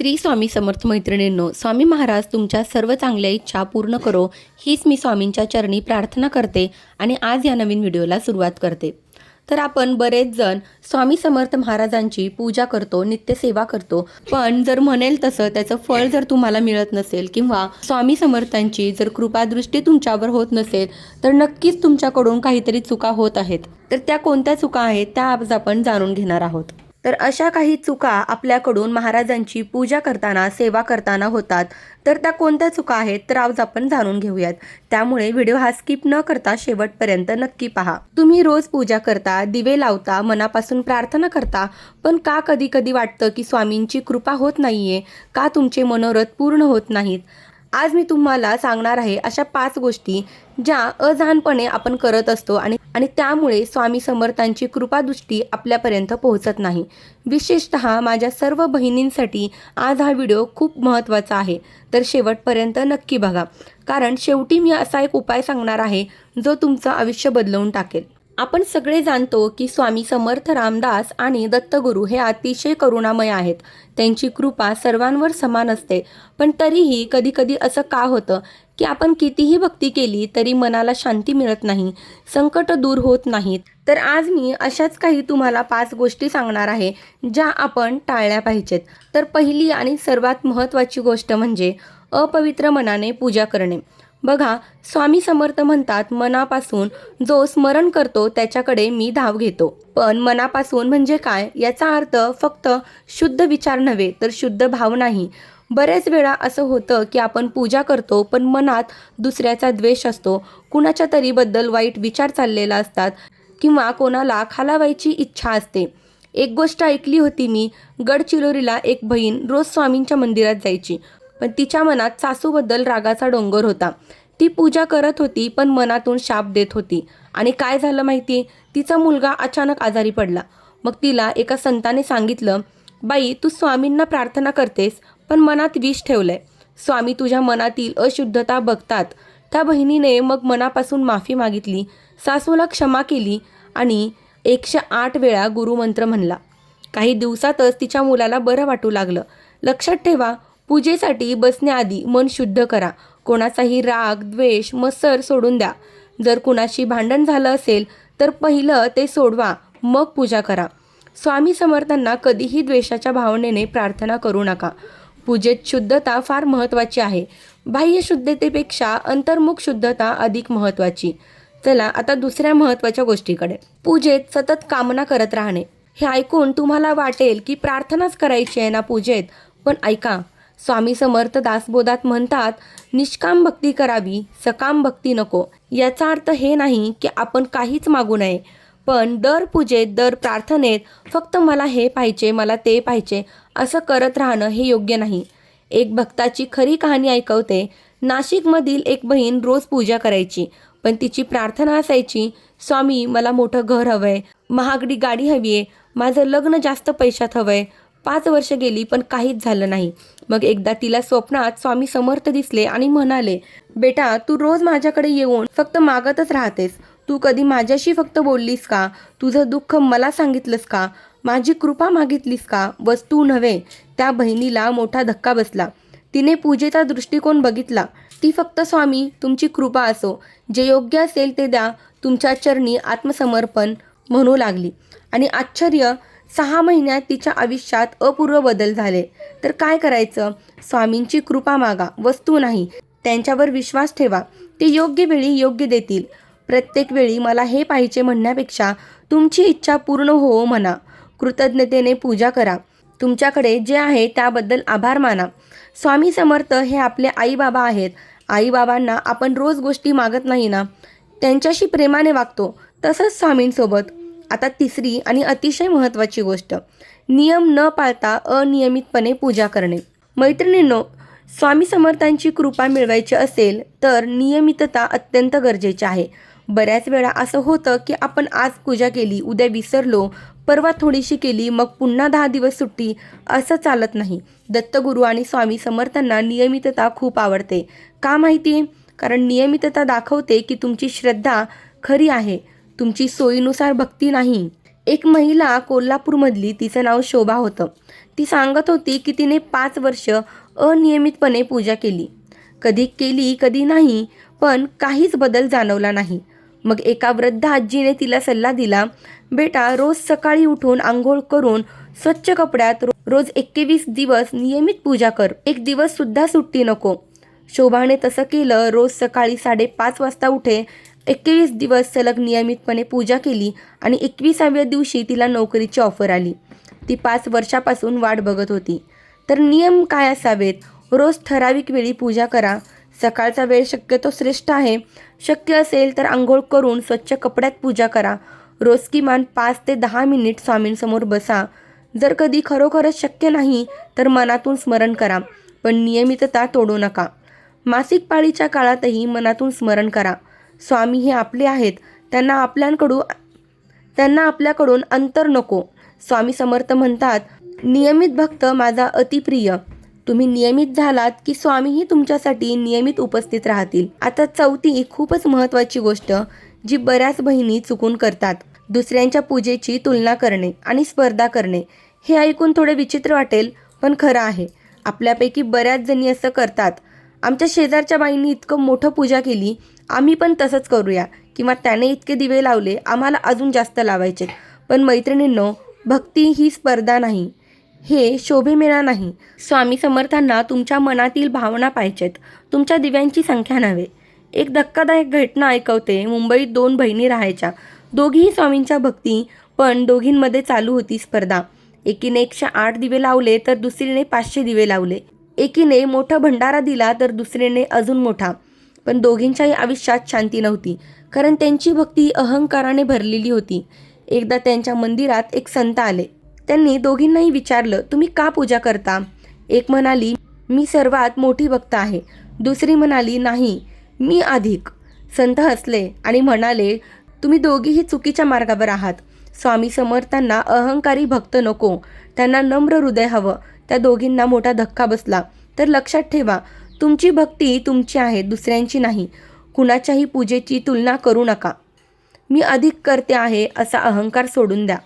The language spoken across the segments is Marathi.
श्री स्वामी समर्थ मैत्रिणींनो स्वामी महाराज तुमच्या सर्व चांगल्या इच्छा पूर्ण करो हीच मी स्वामींच्या चरणी प्रार्थना करते आणि आज या नवीन व्हिडिओला सुरुवात करते. तर आपण बरेच जण स्वामी समर्थ महाराजांची पूजा करतो नित्यसेवा करतो पण जर म्हणेल तसं त्याचं फळ जर तुम्हाला मिळत नसेल किंवा स्वामी समर्थांची जर कृपादृष्टी तुमच्यावर होत नसेल तर नक्कीच तुमच्याकडून काहीतरी चुका होत आहेत. तर त्या कोणत्या चुका आहेत त्या आज आपण जाणून घेणार आहोत. तर अशा काही चुका आपल्याकडून महाराजांची पूजा करताना सेवा करताना होतात. तर त्या कोणत्या चुका आहेत तर आज आपण जाणून घेऊयात. त्यामुळे व्हिडिओ हा स्किप न करता शेवटपर्यंत नक्की पहा. तुम्ही रोज पूजा करता दिवे लावता मनापासून प्रार्थना करता पण का कधी कधी वाटतं की स्वामींची कृपा होत नाहीये? का तुमचे मनोरथ पूर्ण होत नाहीत? आज मी तुम्हाला सांगणार आहे अशा पाच गोष्टी ज्या अजहानपणे आपण करत असतो आणि आणि त्यामुळे स्वामी समर्थांची कृपादृष्टी आपल्यापर्यंत पोहोचत नाही. विशेषत माझ्या सर्व बहिणींसाठी आज हा व्हिडिओ खूप महत्त्वाचा आहे. तर शेवटपर्यंत नक्की बघा. कारण शेवटी मी असा एक उपाय सांगणार आहे जो तुमचं आयुष्य बदलवून टाकेल. आपण सगळे जाणतो की स्वामी समर्थ रामदास आणि दत्तगुरू हे अतिशय करुणामय आहेत. त्यांची कृपा सर्वांवर समान असते. पण तरीही कधीकधी असं का होतं? की आपण कितीही भक्ती केली तरी मनाला शांती मिळत नाही संकट दूर होत नाहीत. तर आज मी अशाच काही तुम्हाला पाच गोष्टी सांगणार आहे ज्या आपण टाळल्या पाहिजेत. तर पहिली आणि सर्वात महत्त्वाची गोष्ट म्हणजे अपवित्र मनाने पूजा करणे. बघा स्वामी समर्थ म्हणतात मनापासून जो स्मरण करतो त्याच्याकडे मी धाव घेतो. पण मनापासून म्हणजे काय? याचा अर्थ फक्त शुद्ध विचार नव्हे तर शुद्ध भाव नाही. बऱ्याच वेळा असं होतं की आपण पूजा करतो पण मनात दुसऱ्याचा द्वेष असतो. कुणाच्या तरीबद्दल वाईट विचार चाललेला असतात किंवा कोणाला खालावायची इच्छा असते. एक गोष्ट ऐकली होती मी गडचिरोलीला एक बहीण रोज स्वामींच्या मंदिरात जायची. पण तिच्या मनात सासूबद्दल रागाचा डोंगर होता. ती पूजा करत होती पण मनातून शाप देत होती. आणि काय झालं माहिती? तिचा मुलगा अचानक आजारी पडला. मग तिला एका संताने सांगितलं बाई तू स्वामींना प्रार्थना करतेस पण मनात विष ठेवलंय. स्वामी तुझ्या मनातील अशुद्धता बघतात. त्या बहिणीने मग मनापासून माफी मागितली. सासूला क्षमा केली आणि एकशे आठ वेळा गुरुमंत्र म्हणला. काही दिवसातच तिच्या मुलाला बरं वाटू लागलं. लक्षात ठेवा पूजेसाठी बसण्याआधी मन शुद्ध करा. कोणाचाही राग द्वेष मत्सर सोडून द्या. जर कुणाशी भांडण झालं असेल तर पहिलं ते सोडवा मग पूजा करा. स्वामी समर्थांना कधीही द्वेषाच्या भावनेने प्रार्थना करू नका. पूजेत शुद्धता फार महत्त्वाची आहे. बाह्य शुद्धतेपेक्षा अंतर्मुख शुद्धता अधिक महत्त्वाची चला आता दुसऱ्या महत्त्वाच्या गोष्टीकडे. पूजेत सतत कामना करत राहणे. हे ऐकून तुम्हाला वाटेल की प्रार्थनाच करायची आहे ना पूजेत. पण ऐका स्वामी समर्थ दासबोधात म्हणतात निष्काम भक्ती करावी सकाम भक्ती नको. याचा अर्थ हे नाही की आपण काहीच मागू नये. पण दर पूजेत दर प्रार्थनेत फक्त मला हे पाहिजे मला ते पाहिजे असं करत राहणं हे योग्य नाही. एक भक्ताची खरी कहाणी ऐकवते नाशिकमधील एक बहीण रोज पूजा करायची पण तिची प्रार्थना असायची स्वामी मला मोठं घर हवंय महागडी गाडी हवी आहे माझं लग्न जास्त पैशात हवंय पाच वर्ष गेली पण काहीच झालं नाही. मग एकदा तिला स्वप्नात स्वामी समर्थ दिसले आणि म्हणाले बेटा तू रोज माझ्याकडे येऊन फक्त मागतच राहतेस. तू कधी माझ्याशी फक्त बोललीस का? तुझं दुःख मला सांगितलंस का? माझी कृपा मागितलीस का? वस्तू नव्हे. त्या बहिणीला मोठा धक्का बसला. तिने पूजेचा दृष्टिकोन बघितला. ती फक्त स्वामी तुमची कृपा असो. जे योग्य असेल ते द्या. तुमच्या चरणी आत्मसमर्पण म्हणू लागली. आणि आश्चर्य सहा महिन्यात तिच्या आयुष्यात अपूर्व बदल झाले. तर काय करायचं? स्वामींची कृपा मागा. वस्तू नाही. त्यांच्यावर विश्वास ठेवा. ते योग्य वेळी योग्य देतील. प्रत्येक वेळी मला हे पाहिजे म्हणण्यापेक्षा तुमची इच्छा पूर्ण हो म्हणा. कृतज्ञतेने पूजा करा. तुमच्याकडे जे आहे त्याबद्दल आभार माना. स्वामी समर्थ हे आपले आईबाबा आहेत. आईबाबांना आपण रोज गोष्टी मागत नाही ना? त्यांच्याशी प्रेमाने वागतो तसंच स्वामींसोबत. आता तिसरी आणि अतिशय महत्त्वाची गोष्ट. नियम न पाळता अनियमितपणे पूजा करणे. मैत्रिणींनो स्वामी समर्थांची कृपा मिळवायची असेल तर नियमितता अत्यंत गरजेची आहे. बऱ्याच वेळा असं होतं की आपण आज पूजा केली उद्या विसरलो परवा थोडीशी केली मग पुन्हा दहा दिवस सुट्टी असं चालत नाही. दत्तगुरू आणि स्वामी समर्थांना नियमितता खूप आवडते. का माहिती? आहे कारण नियमितता दाखवते की तुमची श्रद्धा खरी आहे. तुमची सोयीनुसार भक्ती नाही. एक महिला कोल्हापूरमधली तिचं नाव शोभा होतं. ती सांगत होती की तिने पाच वर्ष अनियमितपणे पूजा केली. कधी केली कधी नाही पण काहीच बदल जाणवला नाही. मग एका वृद्ध आजीने तिला सल्ला दिला बेटा रोज सकाळी उठून आंघोळ करून स्वच्छ कपड्यात रोज एकवीस दिवस नियमित पूजा कर. एक दिवस सुद्धा सुट्टी नको. शोभाने तसं केलं रोज सकाळी साडेपाच वाजता उठे एकवीस दिवस सलग नियमितपणे पूजा केली आणि एकविसाव्या दिवशी तिला नोकरीची ऑफर आली. ती पाच वर्षापासून वाट बघत होती. तर नियम काय असावेत? रोज ठराविक वेळी पूजा करा. सकाळचा वेळ शक्यतो श्रेष्ठ आहे. शक्य असेल तर आंघोळ करून स्वच्छ कपड्यात पूजा करा. रोज किमान पाच ते दहा मिनिट स्वामींसमोर बसा. जर कधी खरोखरच शक्य नाही तर मनातून स्मरण करा पण नियमितता तोडू नका. मासिक पाळीच्या काळातही मनातून स्मरण करा. स्वामी हे आपले आहेत. त्यांना आपल्याकडून त्यांना आपल्याकडून अंतर नको. स्वामी समर्थ म्हणतात नियमित भक्त माझा अतिप्रिय. तुम्ही नियमित झालात की स्वामीही तुमच्यासाठी नियमित उपस्थित राहतील. आता चौथी खूपच महत्त्वाची गोष्ट जी बऱ्याच बहिणी चुकून करतात. दुसऱ्यांच्या पूजेची तुलना करणे आणि स्पर्धा करणे हे ऐकून थोडे विचित्र वाटेल पण खरं आहे. आपल्यापैकी बऱ्याच जणी असं करतात. आमच्या शेजारच्या बाईंनी इतकं मोठं पूजा केली आम्ही पण तसंच करूया. किंवा त्याने इतके दिवे लावले आम्हाला अजून जास्त लावायचे पण मैत्रिणींनो भक्ती ही स्पर्धा नाही. हे शोभेमेळा नाही. स्वामी समर्थांना तुमच्या मनातील भावना पाहिजेत. तुमच्या दिव्यांची संख्या नव्हे. एक धक्कादायक घटना ऐकवते. मुंबईत दोन बहिणी राहायच्या. दोघीही स्वामींच्या भक्ती पण दोघींमध्ये चालू होती स्पर्धा. एकीने एकशे आठ दिवे लावले तर दुसरीने पाचशे दिवे लावले. एकीने मोठा भंडारा दिला तर दुसरीने अजून मोठा. पण दोघींच्याही आयुष्यात शांती नव्हती कारण त्यांची भक्ती अहंकाराने भरलेली होती. एकदा त्यांच्या मंदिरात एक संत आले. त्यांनी दोघींनाही विचारलं तुम्ही का पूजा करता? एक म्हणाली मी सर्वात मोठी भक्त आहे. दुसरी म्हणाली नाही मी अधिक. संत हसले आणि म्हणाले तुम्ही दोघीही चुकीच्या मार्गावर आहात. स्वामी समर्थांना अहंकारी भक्त नको. त्यांना नम्र हृदय हवं. त्या दोघींना मोठा धक्का बसला. तर लक्षात ठेवा तुमची भक्ती तुमची आहे दुसऱ्यांची नाही. कुणाच्याही पूजेची तुलना करू नका. मी अधिक करते आहे असा अहंकार सोडून द्या.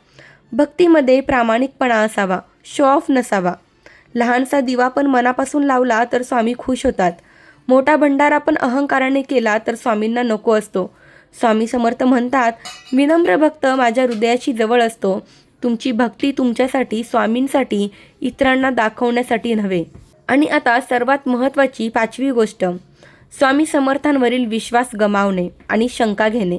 भक्तीमध्ये प्रामाणिकपणा असावा शो ऑफ नसावा. लहानसा दिवा पण मनापासून लावला तर स्वामी खुश होतात. मोठा भंडारा पण अहंकाराने केला तर स्वामींना नको असतो. स्वामी समर्थ म्हणतात विनम्र भक्त माझ्या हृदयाशी जवळ असतो. तुमची भक्ती तुमच्यासाठी स्वामींसाठी इतरांना दाखवण्यासाठी नव्हे. आणि आता सर्वात महत्त्वाची पाचवी गोष्ट स्वामी समर्थांवरील विश्वास गमावणे आणि शंका घेणे.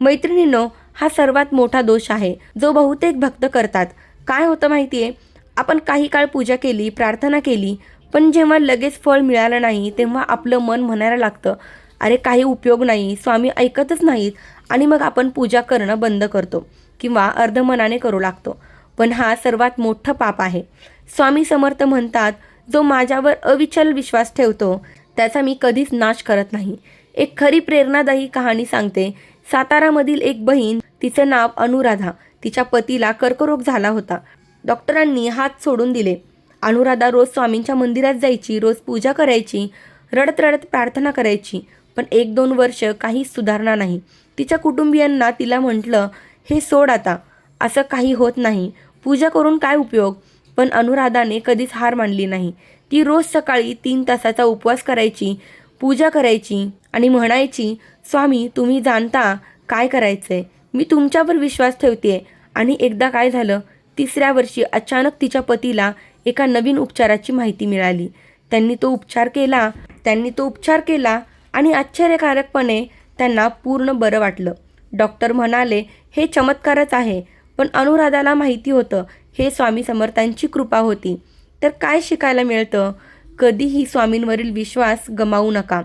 मैत्रिणींनो हा सर्वात मोठा दोष आहे जो बहुतेक भक्त करतात. काय होतं माहिती आहे आपण काही काळ पूजा केली प्रार्थना केली पण जेव्हा लगेच फळ मिळालं नाही तेव्हा आपलं मन म्हणायला लागतं अरे काही उपयोग नाही स्वामी ऐकतच नाहीत. आणि मग आपण पूजा करणं बंद करतो किंवा अर्धमनाने करू लागतो. पण हा सर्वात मोठं पाप आहे. स्वामी समर्थ म्हणतात जो माझ्यावर अविचल विश्वास ठेवतो त्याचा मी कधीच नाश करत नाही. एक खरी प्रेरणादायी कहाणी सांगते सातारामधील एक बहीण तिचं नाव अनुराधा. तिच्या पतीला कर्करोग झाला होता. डॉक्टरांनी हात सोडून दिले. अनुराधा रोज स्वामींच्या मंदिरात जायची रोज पूजा करायची रडत रडत प्रार्थना करायची. पण एक दोन वर्ष काहीच सुधारणा नाही. तिच्या कुटुंबियांना तिला म्हटलं हे सोड आता. असं काही होत नाही. पूजा करून काय उपयोग? पण अनुराधाने कधीच हार मानली नाही. ती रोज सकाळी तीन तासाचा उपवास करायची. पूजा करायची आणि म्हणायची स्वामी तुम्ही जाणता काय करायचं आहे मी तुमच्यावर विश्वास ठेवते आणि एकदा काय झालं तिसऱ्या वर्षी अचानक तिच्या पतीला एका नवीन उपचाराची माहिती मिळाली. त्यांनी तो उपचार केला त्यांनी तो उपचार केला आणि आश्चर्यकारकपणे त्यांना पूर्ण बरं वाटलं. डॉक्टर म्हणाले हे चमत्कारच आहे पण अनुराधाला माहिती होतं हे स्वामी समर्थांची कृपा होती. तर काय शिकायला मिळतं? कधीही स्वामींवरील विश्वास गमावू नका.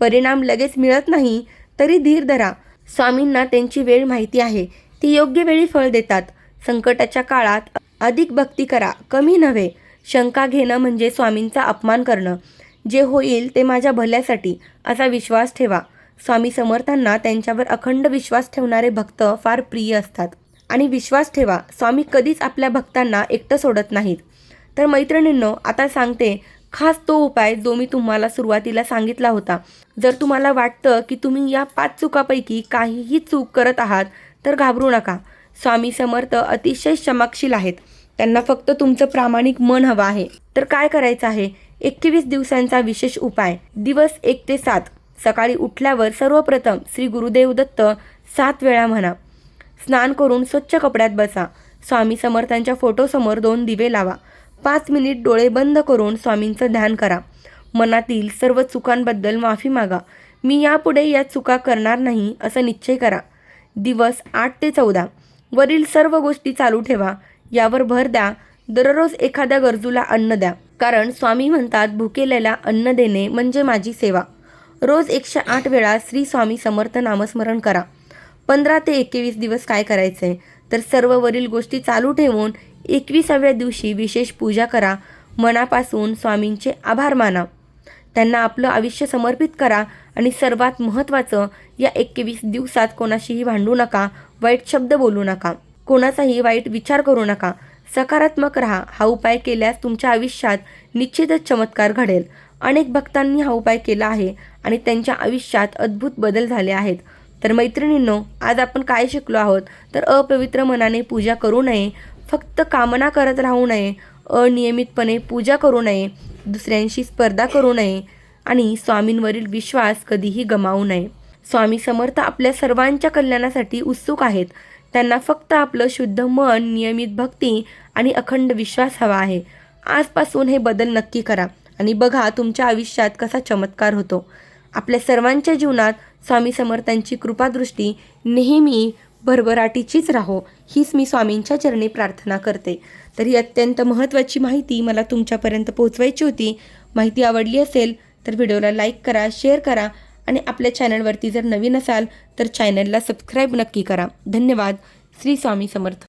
परिणाम लगेच मिळत नाही तरी धीर धरा. स्वामींना त्यांची वेळ माहिती आहे. ती योग्य वेळी फळ देतात. संकटाच्या काळात अधिक भक्ती करा कमी नव्हे. शंका घेणं म्हणजे स्वामींचा अपमान करणं. जे होईल ते माझ्या भल्यासाठी असा विश्वास ठेवा. स्वामी समर्थांना त्यांच्यावर अखंड विश्वास ठेवणारे भक्त फार प्रिय असतात. आणि विश्वास ठेवा स्वामी कधीच आपल्या भक्तांना एकटं सोडत नाहीत. तर मैत्रिणींनो आता सांगते खास तो उपाय जो मी तुम्हाला सुरुवातीला सांगितला होता. जर तुम्हाला वाटतं की तुम्ही या पाच चुकापैकी काहीही चूक करत आहात तर घाबरू नका. स्वामी समर्थ अतिशय क्षमाशील आहेत. त्यांना फक्त तुमचं प्रामाणिक मन हवं आहे. तर काय करायचं आहे? एकवीस दिवसांचा विशेष उपाय. दिवस एक ते सात. सकाळी उठल्यावर सर्वप्रथम श्री गुरुदेव दत्त सात वेळा म्हणा. स्नान करून स्वच्छ कपड्यात बसा. स्वामी समर्थांच्या फोटोसमोर दोन दिवे लावा. पाच मिनिट डोळे बंद करून स्वामींचं ध्यान करा. मनातील सर्व चुकांबद्दल माफी मागा. मी यापुढे या चुका करणार नाही असं निश्चय करा. दिवस आठ ते चौदा. वरील सर्व गोष्टी चालू ठेवा. यावर भर द्या. दररोज एखाद्या गरजूला अन्न द्या. कारण स्वामी म्हणतात भुकेलेला अन्न देणे म्हणजे माझी सेवा. रोज एकशे आठ वेळा श्री स्वामी समर्थ नामस्मरण करा. पंधरा ते एकवीस दिवस काय करायचे? तर सर्व वरील गोष्टी चालू ठेवून एकविसाव्या दिवशी विशेष पूजा करा मनापासून स्वामींचे आभार माना. त्यांना आपलं आयुष्य समर्पित करा आणि सर्वात महत्त्वाचं या एकवीस दिवसात कोणाशीही भांडू नका वाईट शब्द बोलू नका. कोणाचाही वाईट विचार करू नका. सकारात्मक राहा. हा उपाय केल्यास तुमच्या आयुष्यात निश्चितच चमत्कार घडेल. अनेक भक्तांनी हा उपाय केला आहे आणि त्यांच्या आयुष्यात अद्भुत बदल झाले आहेत. तर मैत्रिणींनो आज आपण काय शिकलो आहोत? तर अपवित्र मनाने पूजा करू नये. फक्त कामना करत राहू नये अनियमितपणे पूजा करू नये दुसऱ्यांशी स्पर्धा करू नये आणि स्वामींवरील विश्वास कधीही गमावू नये. स्वामी समर्थ आपल्या सर्वांच्या कल्याणासाठी उत्सुक आहेत. त्यांना फक्त आपलं शुद्ध मन नियमित भक्ती आणि अखंड विश्वास हवा आहे. आजपासून हे बदल नक्की करा आणि बघा तुमच्या आयुष्यात कसा चमत्कार होतो. आपल्या सर्वांच्या जीवनात स्वामी समर्थांची कृपादृष्टी नेहमी भरभराटीचीच राहो. हीच मी स्वामींच्या चरणी प्रार्थना करते. तर ही अत्यंत महत्त्वाची माहिती मला तुमच्यापर्यंत पोहोचवायची होती. माहिती आवडली असेल तर व्हिडिओला लाईक करा शेअर करा आणि आपल्या चॅनलवरती जर नवीन असाल तर चॅनलला सबस्क्राईब नक्की करा. धन्यवाद. श्री स्वामी समर्थ.